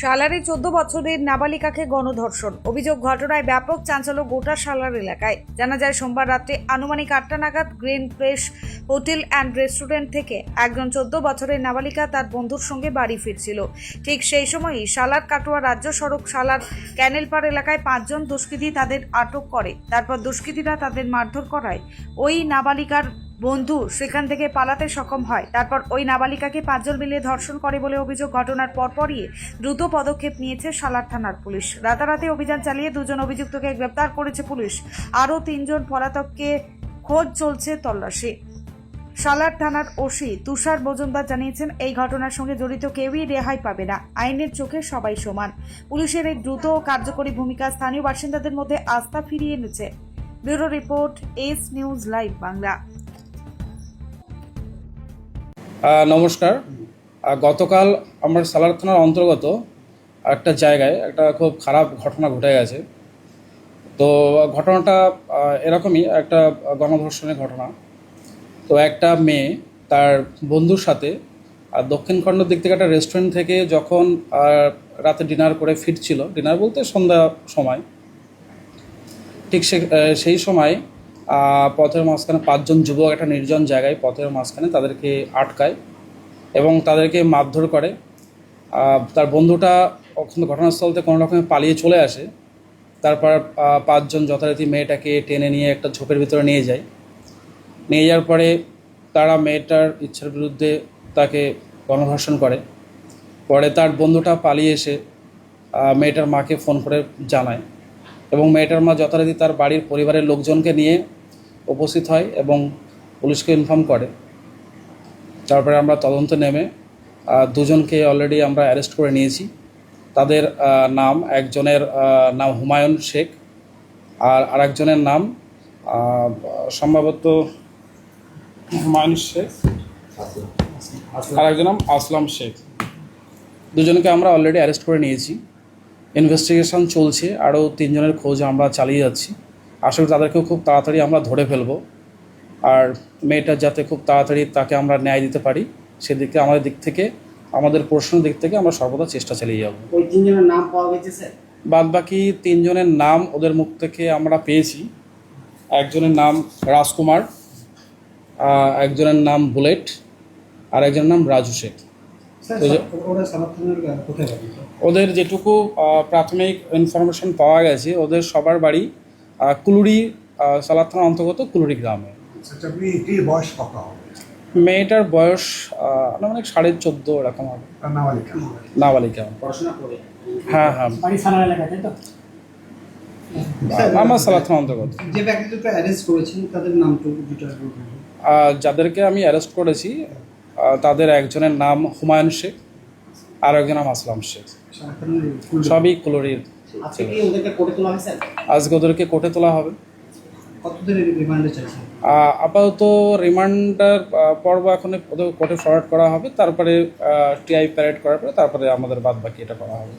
সালারে চোদ্দ বছরের নাবালিকাকে গণধর্ষণ। অভিযোগ ঘটনায় ব্যাপক চাঞ্চল্য গোটা সালার এলাকায়। জানা যায়, সোমবার রাত্রে আনুমানিক আটটা নাগাদ green fresh hotel and restaurant থেকে একজন চোদ্দ বছরের নাবালিকা তার বন্ধুর সঙ্গে বাড়ি ফিরছিল। ঠিক সেই সময়ই সালার কাটোয়া রাজ্য সড়ক সালার ক্যানেলপাড় এলাকায় পাঁচজন দুষ্কৃতী তাদের আটক করে। তারপর দুষ্কৃতীরা তাদের মারধর করায়। ওই নাবালিকার বন্ধু, সেখান থেকে পালাতে সক্ষম হয়। তারপর ওই নাবালিকাকে পাঁচজন মিলে ধর্ষণ করে বলে অভিযোগ ঘটনার পরপরই দ্রুত পদক্ষেপ নিয়েছে সালার থানার পুলিশ। রাতারাতি অভিযান চালিয়ে দুজন অভিযুক্তকে গ্রেপ্তার করেছে পুলিশ। আরও তিনজন পলাতককে খোঁজ চলছে তল্লাশি। সালার থানার ওসি তুষার মজুমদার জানিয়েছেন, এই ঘটনার সঙ্গে জড়িত কেউই রেহাই পাবে না। আইনের চোখে সবাই সমান। পুলিশের এই দ্রুত কার্যকরী ভূমিকা স্থানীয় বাসিন্দাদের মধ্যে আস্থা ফিরিয়ে এনেছে। Bureau report, S news live Bangla. নমস্কার। গতকাল আমার সালার থানার অন্তর্গত একটা জায়গায় একটা খুব খারাপ ঘটনা ঘটে গেছে। তো ঘটনাটা এরকমই একটা গণধর্ষণের ঘটনা। তো একটা মেয়ে তার বন্ধুর সাথে, আর দক্ষিণখণ্ড দিক থেকে একটা রেস্টুরেন্ট থেকে যখন রাতে ডিনার করে ফিরছিল ডিনার বলতে সন্ধ্যা সময়। ঠিক সে সেই সময় পথের মাঝখানে পাঁচজন যুবক একটা নির্জন জায়গায় পথের মাঝখানে তাদেরকে আটকায় এবং তাদেরকে মারধর করে। তার বন্ধুটা ঘটনাস্থল থেকে কোনো রকমে পালিয়ে চলে আসে। তারপর পাঁচজন যথারীতি মেয়েটাকে টেনে নিয়ে একটা ঝোপের ভিতরে নিয়ে যায়। নিয়ে যাওয়ার পরে তারা মেয়েটার ইচ্ছার বিরুদ্ধে তাকে গণধর্ষণ করে। পরে তার বন্ধুটা পালিয়ে এসে মেয়েটার মাকে ফোন করে জানায় এবং মেয়েটার মা যথারীতি তার বাড়ির পরিবারের লোকজনকে নিয়ে উপস্থিত হয় এবং পুলিশকে ইনফর্ম করে। তারপরে আমরা তদন্ত নেমে দুজনকে অলরেডি আমরা অ্যারেস্ট করে নিয়েছি। তাদের নাম, একজনের নাম হুমায়ুন শেখ আর আরেকজনের নাম সম্ভবত হুমায়ুন শেখ। আর একজন নাম আসলাম শেখ। দুজনকে আমরা অলরেডি অ্যারেস্ট করে নিয়েছি। ইনভেস্টিগেশন চলছে, আরও তিনজনের খোঁজ আমরা চালিয়ে যাচ্ছি। আশা করি তাদেরকেও খুব তাড়াতাড়ি আমরা ধরে ফেলব। আর মেয়েটা যাতে খুব তাড়াতাড়ি তাকে আমরা ন্যায় দিতে পারি সেদিকে আমাদের দিক থেকে আমাদের প্রশ্নের দিক থেকে আমরা সর্বদা চেষ্টা চালিয়ে যাব। ওই তিনজনের নাম পাওয়া গেছে স্যার? বাদ বাকি তিনজনের নাম ওদের মুখ থেকে আমরা পেয়েছি। একজনের নাম রাজকুমার একজনের নাম বুলেট আর একজনের নাম রাজু শেখ ওদের যেটুকু প্রাথমিক ইনফরমেশন পাওয়া গেছে ওদের সবার বাড়ি কুলুরি সালাদ থানার অন্তর্গত কুলুরি গ্রামে। আচ্ছা বয়স মেয়েটার বয়স আনুমানিক সাড়ে চোদ্দ এরকম হবে। নাবালিকা। হ্যাঁ হ্যাঁ। আমার সালাদ থানার অন্তর্গত। যে ব্যক্তি দুটো অ্যারেস্ট করেছেন তাদের নাম তো দুটো আহ, যাদেরকে আমি অ্যারেস্ট করেছি তাদের একজনের নাম হুমায়ুন শেখ আর একজনের নাম আসলাম শেখ। সবই কুলুরির আজকে ওদেরকে কোর্টে তোলা হবে। আপাতত রিমান্ডার পর্ব এখন ওদের কোর্টে ফরওয়ার্ড করা হবে তারপরে টিআই প্যারেড করার পরে তারপরে আমাদের বাদ বাকি এটা করা হবে।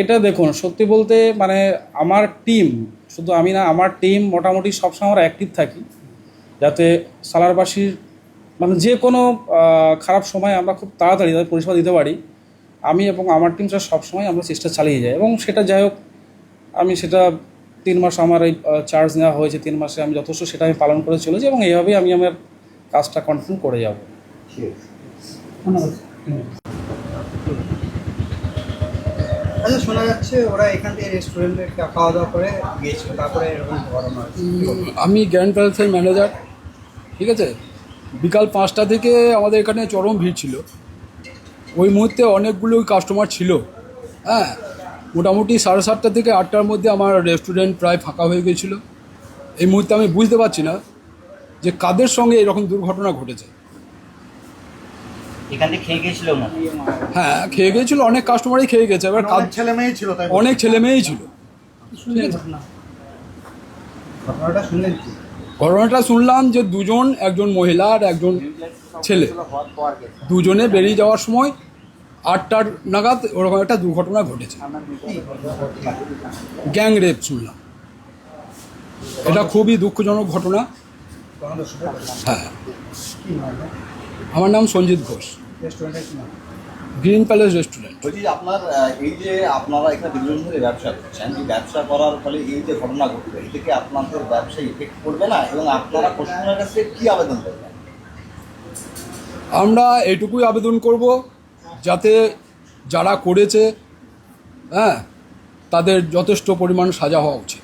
এটা দেখুন সত্যি বলতে মানে আমার টিম শুধু আমি না আমার টিম মোটামুটি সবসময় আমরা অ্যাক্টিভ থাকি। যাতে সালারবাসীর মানে যে কোনো খারাপ সময় আমরা খুব তাড়াতাড়ি তাদের পরিষেবা দিতে পারি। আমি এবং আমার টিম স্যার সবসময় আমরা চেষ্টা চালিয়ে যাই এবং সেটা যাই হোক আমি সেটা তিন মাস আমার এই চার্জ নেওয়া হয়েছে তিন মাসে আমি যথেষ্ট সেটা আমি পালন করে চলেছি এবং এইভাবেই আমি আমার কাজটা কন্টিনিউ করে যাব। ধন্যবাদ। আচ্ছা শোনা যাচ্ছে ওরা এখান থেকে রেস্টুরেন্টে খাওয়া দাওয়া করে গিয়েছিল তারপরে এরকম আমি গ্র্যান্ড প্যালেসের ম্যানেজার ঠিক আছে? বিকাল পাঁচটা থেকে আমাদের এখানে চরম ভিড় ছিল। ওই মুহূর্তে অনেকগুলো কাস্টমার ছিল। হ্যাঁ মোটামুটি সাড়ে সাতটা থেকে আটটার মধ্যে আমার রেস্টুরেন্ট প্রায় ফাঁকা হয়ে গেছিল। এই মুহূর্তে আমি বুঝতে পারছি না যে কাদের সঙ্গে এরকম দুর্ঘটনা ঘটেছে। হ্যাঁ খেয়ে গেছিল অনেক কাস্টমারই খেয়ে গেছে। এবার কাদ- ছেলে মেয়ে ছিল অনেক ছেলে মেয়েই ছিল। ঘটনাটা শুনলেন ঘটনাটা শুনলাম যে দুজন, একজন মহিলা আর একজন ছেলে। দুজনে বেরিয়ে যাওয়ার সময় আটটার নাগাদ ওরকম একটা দুর্ঘটনা ঘটেছে। গ্যাং রেপ শুনলাম। এটা খুবই দুঃখজনক ঘটনা। হ্যাঁ। আমার নাম Sanjit Ghosh. Green palace restaurant. বলছি আপনার এই যে আপনারা এখানে দীর্ঘদিন ধরে ব্যবসা করছেন এই ব্যবসা করার ফলে এই যে ঘটনা ঘটবে এতে কি আপনাদের ব্যবসায় ইফেক্ট করবে না? এবং আপনারা প্রশাসনের কাছে কি আবেদন করবেন? আমরা এটুকুই আবেদন করব যাতে যারা করেছে হ্যাঁ তাদের যথেষ্ট পরিমাণ সাজা হওয়া উচিত।